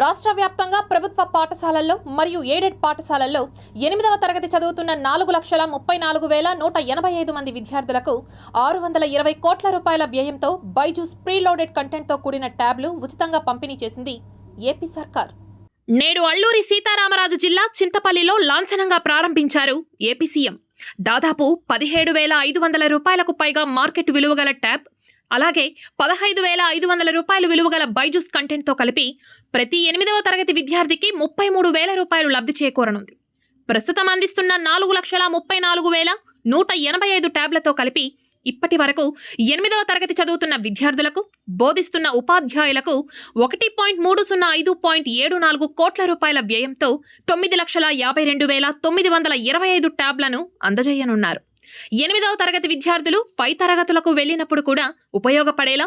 రాష్ట్ర వ్యాప్తంగా ప్రభుత్వ పాఠశాలల్లో మరియు ఎయిడెడ్ పాఠశాలల్లో ఎనిమిదవ తరగతి చదువుతున్న నాలుగు లక్షల ముప్పై నాలుగు వేల నూట ఎనభై ఐదు మంది విద్యార్థులకు ఆరు వందల ఇరవై కోట్ల రూపాయల వ్యయంతో బైజూస్ ప్రీలోడెడ్ కంటెంట్తో కూడిన ట్యాబ్లు ఉచితంగా పంపిణీ చేసింది ఏపీ సర్కార్. నేడు అల్లూరి సీతారామరాజు జిల్లా చింతపల్లిలో లాంఛనంగా ప్రారంభించారు ఏపీ సీఎం. దాదాపు పదిహేడు వేల ఐదు వందల రూపాయలకు పైగా మార్కెట్ విలువగల ట్యాబ్ అలాగే పదహైదు వేల ఐదు వందల రూపాయలు విలువగల బైజూస్ కంటెంట్తో కలిపి ప్రతి ఎనిమిదవ తరగతి విద్యార్థికి ముప్పై మూడు వేల రూపాయలు లబ్ధి చేకూరనుంది. ప్రస్తుతం అందిస్తున్న నాలుగు లక్షల ముప్పై నాలుగు వేల నూట ఎనభై ఐదు ట్యాబ్లతో కలిపి ఇప్పటి వరకు ఎనిమిదవ తరగతి చదువుతున్న విద్యార్థులకు బోధిస్తున్న ఉపాధ్యాయులకు ఒకటి పాయింట్ మూడు సున్నా ఐదు పాయింట్ ఏడు నాలుగు కోట్ల రూపాయల వ్యయంతో తొమ్మిది లక్షల యాభై రెండు వేల తొమ్మిది వందల ఇరవై ఐదు ట్యాబ్లను అందజేయనున్నారు. ఎనిమిదవ తరగతి విద్యార్థులు పై తరగతులకు వెళ్ళినప్పుడు కూడా ఉపయోగపడేలా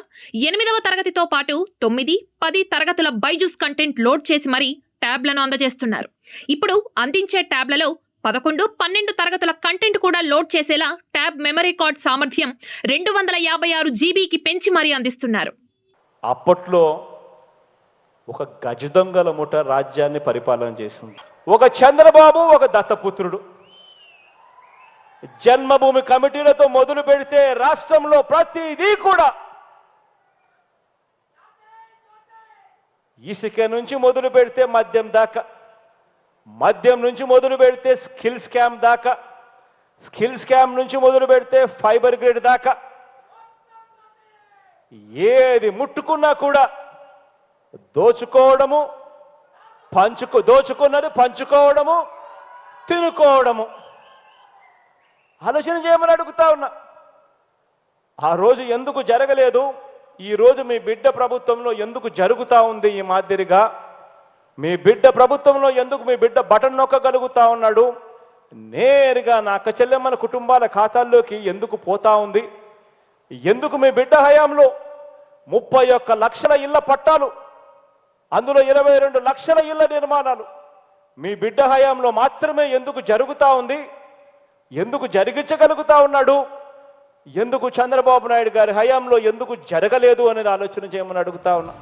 ఎనిమిదవ తరగతితో పాటు తొమ్మిది పది తరగతుల బైజూస్ కంటెంట్ లోడ్ చేసి మరీ ట్యాబ్లను అందజేస్తున్నారు. ఇప్పుడు అందించే ట్యాబ్లలో పదకొండు పన్నెండు తరగతుల కంటెంట్ కూడా లోడ్ చేసేలా ట్యాబ్ మెమరీ కార్డ్ సామర్థ్యం రెండు వందల యాభై ఆరు జీబీకి పెంచి మరీ అందిస్తున్నారు. అప్పట్లో ఒక గజదొంగల ముఠ రాజ్యాన్ని పరిపాలన చేసింది. ఒక చంద్రబాబు ఒక దత్తపుత్రుడు. జన్మభూమి కమిటీలతో మొదలు పెడితే రాష్ట్రంలో ప్రతిదీ కూడా ఇసుక నుంచి మొదలు పెడితే మద్యం దాకా మద్యం నుంచి మొదలు పెడితే స్కిల్ స్కామ్ దాకా స్కిల్ స్కామ్ నుంచి మొదలు పెడితే ఫైబర్ గ్రేడ్ దాకా. ఏది ముట్టుకున్నా కూడా దోచుకోవడము పంచుకో దోచుకున్నది పంచుకోవడము తినుకోవడము. ఆలోచన చేయమని అడుగుతా ఉన్నా. ఆ రోజు ఎందుకు జరగలేదు? ఈరోజు మీ బిడ్డ ప్రభుత్వంలో ఎందుకు జరుగుతూ ఉంది ఈ మాదిరిగా? మీ బిడ్డ ప్రభుత్వంలో ఎందుకు మీ బిడ్డ బటన్ నొక్కగలుగుతా ఉన్నాడు? నేరుగా నా అక్క చెల్లెమ్మల కుటుంబాల ఖాతాల్లోకి ఎందుకు పోతా ఉంది? ఎందుకు మీ బిడ్డ హయాంలో ముప్పై ఒక్క లక్షల ఇళ్ళ పట్టాలు అందులో ఇరవై రెండు లక్షల ఇళ్ళ నిర్మాణాలు మీ బిడ్డ హయాంలో మాత్రమే ఎందుకు జరుగుతూ ఉంది? ఎందుకు జరిగించగలుగుతా ఉన్నాడు? ఎందుకు చంద్రబాబు నాయుడు గారి హయాంలో ఎందుకు జరగలేదు అనేది ఆలోచన చేయమని అడుగుతా ఉన్నా.